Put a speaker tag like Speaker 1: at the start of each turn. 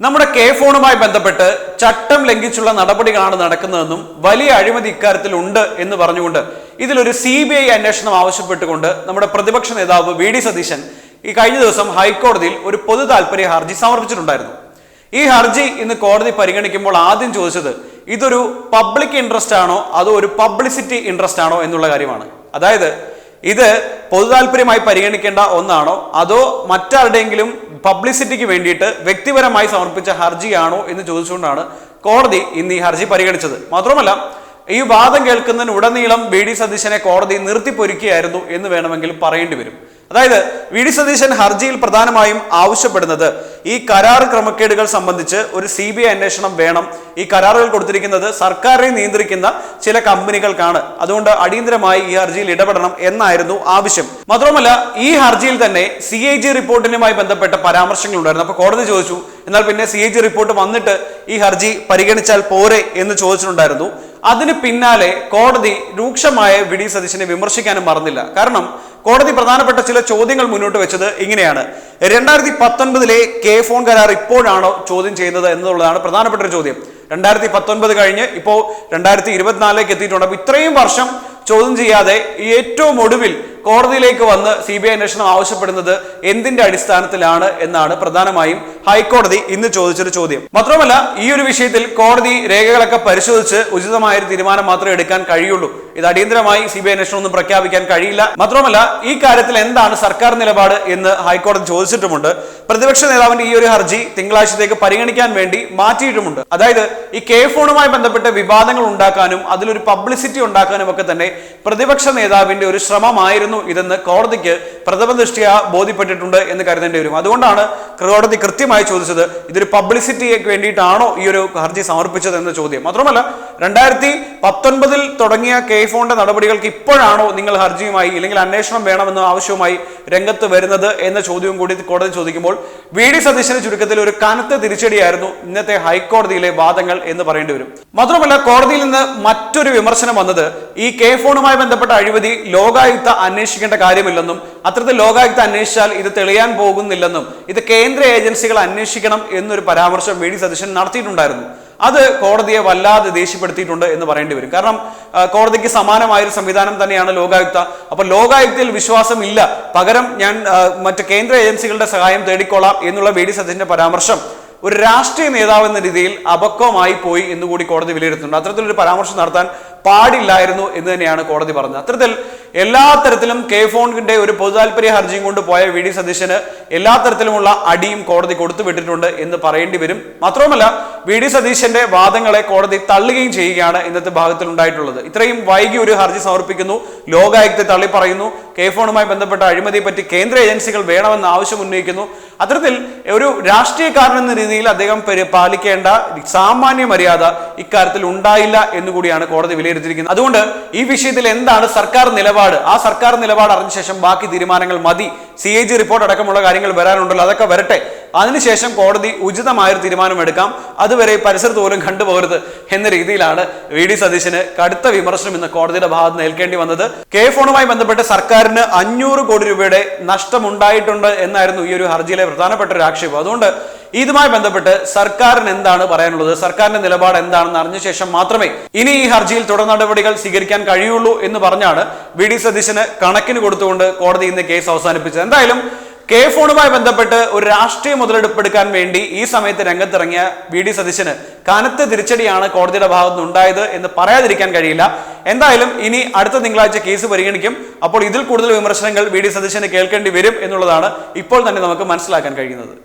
Speaker 1: നമ്മുടെ കെ ഫോണുമായി ബന്ധപ്പെട്ട് ചട്ടം ലംഘിച്ചുള്ള നടപടികളാണ് നടക്കുന്നതെന്നും വലിയ അഴിമതി ഇക്കാര്യത്തിൽ ഉണ്ട് എന്ന് പറഞ്ഞുകൊണ്ട് ഇതിലൊരു സി ബി ഐ അന്വേഷണം ആവശ്യപ്പെട്ടുകൊണ്ട് നമ്മുടെ പ്രതിപക്ഷ നേതാവ് വി ഡി സതീശൻ ഈ കഴിഞ്ഞ ദിവസം ഹൈക്കോടതിയിൽ ഒരു പൊതു താല്പര്യ ഹർജി സമർപ്പിച്ചിട്ടുണ്ടായിരുന്നു. ഈ ഹർജി ഇന്ന് കോടതി പരിഗണിക്കുമ്പോൾ ആദ്യം ചോദിച്ചത് ഇതൊരു പബ്ലിക് ഇൻട്രസ്റ്റ് ആണോ? അതോ ഒരു പബ്ലിസിറ്റി ഇൻട്രസ്റ്റ് ആണോ എന്നുള്ള കാര്യമാണ്. അതായത് ഇത് പൊതു താല്പര്യമായി പരിഗണിക്കേണ്ട ഒന്നാണോ? അതോ മറ്റാരുടെയെങ്കിലും പബ്ലിസിറ്റിക്ക് വേണ്ടിയിട്ട് വ്യക്തിപരമായി സമർപ്പിച്ച ഹർജിയാണോ എന്ന് ചോദിച്ചുകൊണ്ടാണ് കോടതി ഇന്ന് ഈ ഹർജി പരിഗണിച്ചത്. മാത്രമല്ല ഈ വാദം കേൾക്കുന്നതിന് ഉടനീളം ബി ഡി സതീശനെ കോടതി നിർത്തിപ്പൊരുക്കിയായിരുന്നു എന്ന് വേണമെങ്കിൽ പറയേണ്ടി വരും. അതായത് വി ഡി സതീശൻ ഹർജിയിൽ പ്രധാനമായും ആവശ്യപ്പെടുന്നത് ഈ കരാർ ക്രമക്കേടുകൾ സംബന്ധിച്ച് ഒരു സി ബി ഐ അന്വേഷണം വേണം. ഈ കരാറുകൾ കൊടുത്തിരിക്കുന്നത് സർക്കാരിനെ നിയന്ത്രിക്കുന്ന ചില കമ്പനികൾക്കാണ്. അതുകൊണ്ട് അടിയന്തരമായി ഈ ഹർജിയിൽ ഇടപെടണം എന്നായിരുന്നു ആവശ്യം. മാത്രമല്ല ഈ ഹർജിയിൽ തന്നെ സി ഐ ജി റിപ്പോർട്ടിനുമായി ബന്ധപ്പെട്ട പരാമർശങ്ങൾ ഉണ്ടായിരുന്നു അപ്പൊ കോടതി ചോദിച്ചു എന്നാൽ പിന്നെ സി ഐ ജി റിപ്പോർട്ട് വന്നിട്ട് ഈ ഹർജി പരിഗണിച്ചാൽ പോരെ എന്ന് ചോദിച്ചിട്ടുണ്ടായിരുന്നു. അതിന് പിന്നാലെ കോടതി രൂക്ഷമായ വി ഡി സതീശനെ വിമർശിക്കാനും മറന്നില്ല. കാരണം കോടതി പ്രധാനപ്പെട്ട ചില ചോദ്യങ്ങൾ മുന്നോട്ട് വെച്ചത് ഇങ്ങനെയാണ്. രണ്ടായിരത്തി പത്തൊൻപതിലെ കെ ഫോൺ കരാർ ഇപ്പോഴാണോ ചോദ്യം ചെയ്യുന്നത് എന്നുള്ളതാണ് പ്രധാനപ്പെട്ട ഒരു ചോദ്യം. രണ്ടായിരത്തി പത്തൊൻപത് കഴിഞ്ഞ് ഇപ്പോൾ രണ്ടായിരത്തി ഇരുപത്തിനാലിലേക്ക് എത്തിയിട്ടുണ്ട്. അപ്പോൾ ഇത്രയും വർഷം ചോദ്യം ചെയ്യാതെ ഏറ്റവും ഒടുവിൽ കോടതിയിലേക്ക് വന്ന് സി ബി ഐ അന്വേഷണം ആവശ്യപ്പെടുന്നത് എന്തിന്റെ അടിസ്ഥാനത്തിലാണ് എന്നാണ് പ്രധാനമായും ഹൈക്കോടതി ഇന്ന് ചോദിച്ചൊരു ചോദ്യം. മാത്രമല്ല ഈ ഒരു വിഷയത്തിൽ കോടതി രേഖകളൊക്കെ പരിശോധിച്ച് ഉചിതമായ ഒരു തീരുമാനം മാത്രമേ എടുക്കാൻ കഴിയുള്ളൂ. ഇത് അടിയന്തരമായി സി ബി ഐ അന്വേഷണം ഒന്നും പ്രഖ്യാപിക്കാൻ കഴിയില്ല. മാത്രമല്ല ഈ കാര്യത്തിൽ എന്താണ് സർക്കാർ നിലപാട് എന്ന് ഹൈക്കോടതി ചോദിച്ചിട്ടുമുണ്ട്. പ്രതിപക്ഷ നേതാവിന്റെ ഈ ഒരു ഹർജി തിങ്കളാഴ്ചത്തേക്ക് പരിഗണിക്കാൻ വേണ്ടി മാറ്റിയിട്ടുമുണ്ട്. അതായത് ഈ കെ ഫോണുമായി ബന്ധപ്പെട്ട വിവാദങ്ങൾ ഉണ്ടാക്കാനും അതിലൊരു പബ്ലിസിറ്റി ഉണ്ടാക്കാനും ഒക്കെ തന്നെ പ്രതിപക്ഷ നേതാവിന്റെ ഒരു ശ്രമമായിരുന്നു ഇതെന്ന് കോടതിക്ക് പ്രഥമ ദൃഷ്ടിയ ബോധ്യപ്പെട്ടിട്ടുണ്ട് എന്ന് കരുതേണ്ടി വരും. അതുകൊണ്ടാണ് കോടതി കൃത്യമായി ചോദിച്ചത് ഇതൊരു പബ്ലിസിറ്റിക്ക് വേണ്ടിയിട്ടാണോ ഈ ഒരു ഹർജി സമർപ്പിച്ചത് എന്ന ചോദ്യം. മാത്രമല്ല രണ്ടായിരത്തി പത്തൊൻപതിൽ തുടങ്ങിയ കെ ഫോണിന്റെ നടപടികൾക്ക് ഇപ്പോഴാണോ നിങ്ങൾ ഹർജിയുമായി ഇല്ലെങ്കിൽ അന്വേഷണം വേണമെന്ന ആവശ്യവുമായി രംഗത്ത് വരുന്നത് എന്ന ചോദ്യവും കൂടി കോടതി ചോദിക്കുമ്പോൾ വി ഡി സതീശന് ചുരുക്കത്തിൽ ഒരു കനത്ത തിരിച്ചടിയായിരുന്നു ഇന്നത്തെ ഹൈക്കോടതിയിലെ വാദങ്ങൾ എന്ന് പറയേണ്ടി വരും. മാത്രമല്ല കോടതിയിൽ നിന്ന് മറ്റൊരു വിമർശനം വന്നത് ഈ കെ ഫോണുമായി ബന്ധപ്പെട്ട അഴിമതി ലോകായുക്ത അന്വേഷിക്കേണ്ട കാര്യമില്ലെന്നും അത്തരത്തിൽ ലോകായുക്ത അന്വേഷിച്ചാൽ ഇത് തെളിയാൻ പോകുന്നില്ലെന്നും ഇത് കേന്ദ്ര ഏജൻസികൾ അന്വേഷിക്കണം എന്നൊരു പരാമർശം വി ഡി സതീശൻ നടത്തിയിട്ടുണ്ടായിരുന്നു. അത് കോടതിയെ വല്ലാതെ ദേഷ്യപ്പെടുത്തിയിട്ടുണ്ട് എന്ന് പറയേണ്ടി വരും. കാരണം കോടതിക്ക് സമാനമായ ഒരു സംവിധാനം തന്നെയാണ് ലോകായുക്ത. അപ്പൊ ലോകായുക്തയിൽ വിശ്വാസം ഇല്ല. പകരം ഞാൻ മറ്റ് കേന്ദ്ര ഏജൻസികളുടെ സഹായം തേടിക്കൊള്ളാം എന്നുള്ള വി ഡി സതീശന്റെ പരാമർശം ഒരു രാഷ്ട്രീയ നേതാവ് എന്ന രീതിയിൽ അപക്വമായി പോയി എന്നുകൂടി കോടതി വിലയിരുത്തുന്നുണ്ട്. അത്തരത്തിലൊരു പരാമർശം നടത്താൻ പാടില്ലായിരുന്നു എന്ന് തന്നെയാണ് കോടതി പറഞ്ഞത്. അത്തരത്തിൽ എല്ലാ തരത്തിലും കെ ഫോണിന്റെ ഒരു പൊതുതാൽപര്യ ഹർജിയും കൊണ്ട് പോയ വി ഡി സതീശന് എല്ലാ തരത്തിലുമുള്ള അടിയും കോടതി കൊടുത്തു വിട്ടിട്ടുണ്ട് എന്ന് പറയേണ്ടി വരും. മാത്രവുമല്ല വി ഡി സതീശന്റെ വാദങ്ങളെ കോടതി തള്ളുകയും ചെയ്യുകയാണ് ഇന്നത്തെ ഭാഗത്തിൽ ഉണ്ടായിട്ടുള്ളത് ഇത്രയും വൈകി ഒരു ഹർജി സമർപ്പിക്കുന്നു. ലോകായുക്തെ തള്ളി പറയുന്നു. കെ ഫോണുമായി ബന്ധപ്പെട്ട അഴിമതിയെ പറ്റി കേന്ദ്ര ഏജൻസികൾ വേണമെന്ന് ആവശ്യം ഉന്നയിക്കുന്നു. അത്തരത്തിൽ ഒരു രാഷ്ട്രീയക്കാരൻ എന്ന രീതിയിൽ അദ്ദേഹം പാലിക്കേണ്ട സാമാന്യ മര്യാദ ഇക്കാര്യത്തിൽ ഉണ്ടായില്ല എന്നുകൂടിയാണ് കോടതി വിലയിരുത്തിയിരിക്കുന്നത്. അതുകൊണ്ട് ഈ വിഷയത്തിൽ എന്താണ് സർക്കാർ നിലപാട്? ആ സർക്കാർ നിലപാട് അറിഞ്ഞ ശേഷം ബാക്കി തീരുമാനങ്ങൾ മതി. സി എ ജി റിപ്പോർട്ട് അടക്കമുള്ള കാര്യങ്ങൾ വരാനുണ്ടല്ലോ അതൊക്കെ വരട്ടെ. അതിനുശേഷം കോടതി ഉചിതമായൊരു തീരുമാനമെടുക്കാം അതുവരെ പരിസരത്ത് പോലും കണ്ടുപോകരുത് എന്ന രീതിയിലാണ് വി ഡി സതീശന് കടുത്ത വിമർശനം ഇന്ന് കോടതിയുടെ ഭാഗത്ത് നേൽക്കേണ്ടി വന്നത്. കെ ഫോണുമായി ബന്ധപ്പെട്ട് സർക്കാരിന് അഞ്ഞൂറ് കോടി രൂപയുടെ നഷ്ടമുണ്ടായിട്ടുണ്ട് എന്നായിരുന്നു ഈ ഒരു ഹർജിയിലെ പ്രധാനപ്പെട്ട ഒരു ആക്ഷേപം. അതുകൊണ്ട് ഇതുമായി ബന്ധപ്പെട്ട് സർക്കാരിന് എന്താണ് പറയാനുള്ളത്? സർക്കാരിന്റെ നിലപാട് എന്താണെന്ന് അറിഞ്ഞ ശേഷം മാത്രമേ ഇനി ഈ ഹർജിയിൽ തുടർ നടപടികൾ സ്വീകരിക്കാൻ കഴിയുള്ളൂ എന്ന് പറഞ്ഞാണ് വി ഡി സതീശന് കണക്കിന് കൊടുത്തുകൊണ്ട് കോടതി ഇന്ന് കേസ് അവസാനിപ്പിച്ചത്. എന്തായാലും കെ ഫോണുമായി ബന്ധപ്പെട്ട് ഒരു രാഷ്ട്രീയ മുതലെടുപ്പെടുക്കാൻ വേണ്ടി ഈ സമയത്ത് രംഗത്തിറങ്ങിയ വി ഡി സതീശന് കനത്ത തിരിച്ചടിയാണ് കോടതിയുടെ ഭാഗത്ത് ഉണ്ടായത് എന്ന് പറയാതിരിക്കാൻ കഴിയില്ല. എന്തായാലും ഇനി അടുത്ത തിങ്കളാഴ്ച കേസ് പരിഗണിക്കും. അപ്പോൾ ഇതിൽ കൂടുതൽ വിമർശനങ്ങൾ വി ഡി സതീശന് കേൾക്കേണ്ടി വരും എന്നുള്ളതാണ് ഇപ്പോൾ തന്നെ നമുക്ക് മനസ്സിലാക്കാൻ കഴിയുന്നത്.